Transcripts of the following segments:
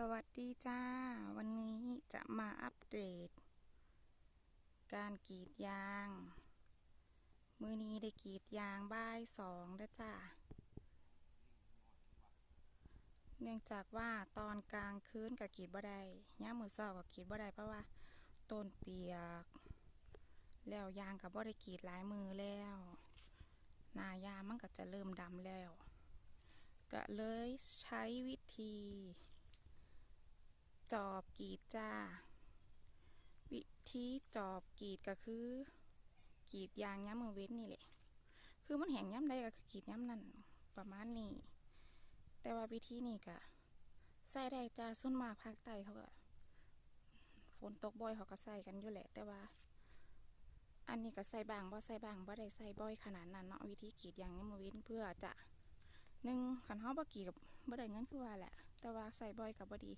สวัสดีจ้า วันนี้จะมาอัปเดต การกรีดยาง มือนี้ได้กรีดยางบ่ายสองแล้วจ้าเนื่องจากว่าตอนกลางคืนกับกรีดบ่ได้ย่ามือเศร้ากับกรีดบ่ได้เพราะว่าต้นเปียก แล้วยางกับบ่ได้กรีดหลายมือแล้วนายางมันก็จะเริ่มดำแล้ว ก็เลยใช้วิธี จอบกรีดจ้า วิธีจอบกรีดก็คือกรีดยางย้ำมือเว้นนี่แหละ คือมันแห้งย้ำใดก็คือกรีดย้ำนั่นประมาณนี้ แต่ว่าวิธีนี้ก็ใส่ได้จ้าส่วนมากภาคใต้เขาก็ฝนตกบ่อยเขาก็ใส่กันอยู่แหละ แต่ว่า อันนี้ก็ใส่บางบ่ใส่บางบ่ได้ใส่บ่อยขนาดนั้นเนาะวิธีกรีดยางย้ำมือเว้นเพื่อจะหนึ่งขันเฮาบ่กรีดกับบ่ได้เงินคือว่าแหละ แต่ว่าใส่บ่อยกับบ่ดี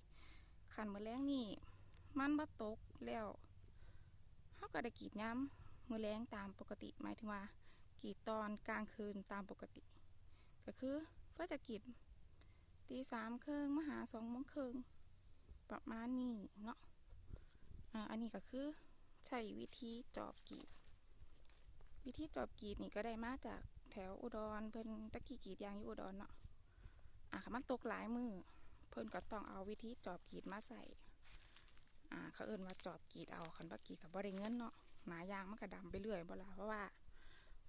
ขันมือแรงนี่มันบ่ตกแล้วเขาก็ได้กรีดย้ำมือแรงตามปกติหมายถึงว่ากรีดตอนกลางคืนตามปกติ ก็คือก็จะกรีดตีสามครึ่งมหาสองโมงครึ่งประมาณนี้เนาะอ่าอันนี้ก็คือใช้วิธีจอบกรีด วิธีจอบกรีดนี่ก็ได้มาจากแถวอุดรเพิ่นตะกี้กรีดยางอยู่อุดรเนาะอะค่ะมันตกหลายมือ เพิ่นก็ต้องเอาวิธีจอบกีดมาใส่อ่าเขาเอิ้นว่าจอบกีดเอาคันบ่กรีดกับบ่ได้เงินเนาะหนายางมันก็ดำไปเรื่อยบ่ล่ะเพราะว่า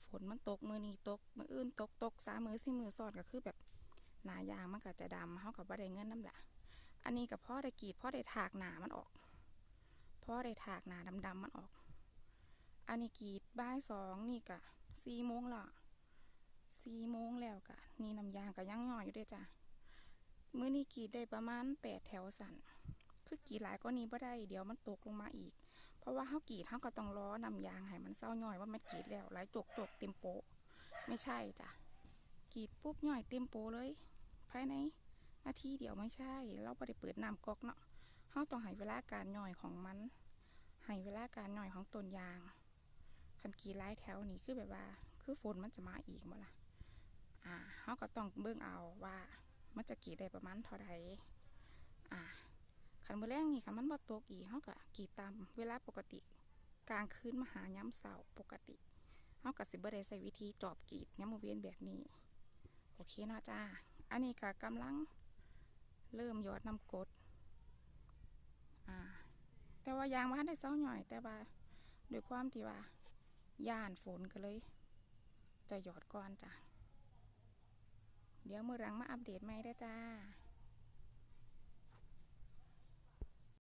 ฝนมันตกมือนี้ตกมืออื่นตกตกสามมือสี่มือซ้อนก็คือแบบหนายางมันก็จะดำเฮาก็บ่ได้เงินนำละอันนี้ก็พอได้กีดพ่อได้ถากหนามันออกพ่อได้ถากหนาดำๆมันออก อันนี้กีดบ่ายสองนี่ก็สี่โมงละสี่โมงแล้วก็นี่น้ำยางก็ยังย่อยอยู่ด้อจ้ะ มื้อนี้กีดได้ประมาณแปดแถวสันคือกีดหลายก็นี้บ่ได้เดี๋ยวมันตกลงมาอีก เพราะว่าเฮากรีดเฮาก็ต้องรอนำยางให้มันเศร้าย่อยว่ามันกรีดแล้วหลายจกจกเต็มโปะไม่ใช่จ้ะกรีดปุ๊บย่อยเต็มโปะเลย ภายในนาทีเดียวไม่ใช่ เราบ่ได้เปิดน้ำก๊อกเนาะเฮาต้องให้เวลาการย่อยของมันให้เวลาการย่อยของต้นยางคันกีดหลายแถวนี่คือแบบว่า คือฝนมันจะมาอีกบ่ล่ะ อ่าเฮาก็ต้องเบิ่งเอาว่า มันจะกีดได้ประมาณเท่าใดอ่าขันมือแรงนี่ค่ะมันบ่ตกอีกเขาก็กีดตามเวลาปกติ กลางคืนมาหาย้ำเสาปกติเขาก็สิบ่ได้ใส่วิธีจอบกีดย้ำมือเวียนแบบนี้ โอเคเนาะจ้า อันนี้ก็กำลังเริ่มหยอดน้ำกดอ่าแต่ว่ายางมันได้เศร้าหน่อย แต่ว่าด้วยความที่ว่าย่านฝนก็เลย จะหยอดก่อนจ้ะ เดี๋ยวมือหลังมาอัปเดตใหม่ได้จ้า